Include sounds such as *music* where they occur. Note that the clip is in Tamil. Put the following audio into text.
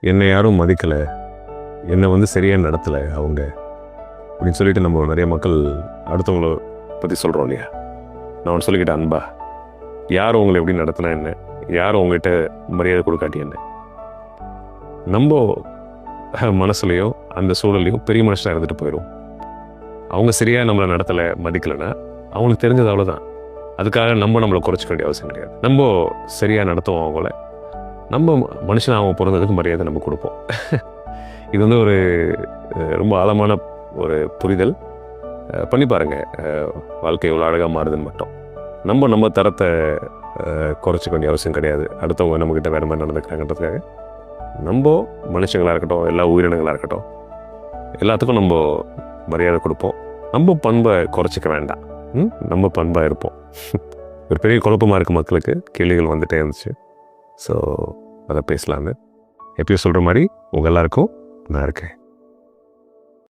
என்னை யாரும் மதிக்கலை. என்னை வந்து சரியாக நடத்தலை அவங்க. அப்படின்னு சொல்லிட்டு நம்ம நிறைய மக்கள் அடுத்தவங்கள பற்றி சொல்கிறோம் இல்லையா? நான் ஒன்று சொல்லிக்கிட்டேன் அன்பா. யார் உங்களை எப்படி நடத்தினா என்ன? யார் உங்ககிட்ட மரியாதை கொடுக்காட்டி என்ன? நம்ம மனசுலையும் மனசுலையோ அந்த சூழல்லையும் பெரிய மனுஷனாக இருந்துட்டு போயிடும் அவங்க சரியாக நம்மளை நடத்தலை மதிக்கலைன்னா அவங்களுக்கு தெரிஞ்சது அவ்வளோதான் அதுக்காக நம்ம நம்மளை குறைச்சிக்க வேண்டிய அவசியம் கிடையாது. நம்ம சரியாக நடத்துவோம் அவங்கள. நம்ம மனுஷன் அவன் பிறந்ததுக்கு மரியாதை நம்ம கொடுப்போம். இது வந்து ஒரு ரொம்ப ஆழமான ஒரு புரிதல். பண்ணி பாருங்கள் வாழ்க்கை இவ்வளோ அழகாக மாறுதுன்னு மட்டும். நம்ம நம்ம தரத்தை குறைச்சிக்க வேண்டிய அவசியம் கிடையாது. அடுத்தவங்க நம்மக்கிட்ட வேறு மாதிரி நடந்துக்கிறாங்கன்றதுக்காக நம்ம மனுஷங்களாக இருக்கட்டும் எல்லா உயிரினங்களாக இருக்கட்டும் எல்லாத்துக்கும் நம்ம மரியாதை கொடுப்போம். நம்ம பண்பை குறைச்சிக்க வேண்டாம். நம்ம பண்பாக இருப்போம். *laughs* ஒரு பெரிய குழப்பமாக இருக்குது மக்களுக்கு. கேள்விகள் வந்துகிட்டே இருந்துச்சு. ஸோ அதை பேசலான்னு எப்பயும் சொல்கிற மாதிரி உங்கள் எல்லாருக்கும் நான் இருக்கேன்.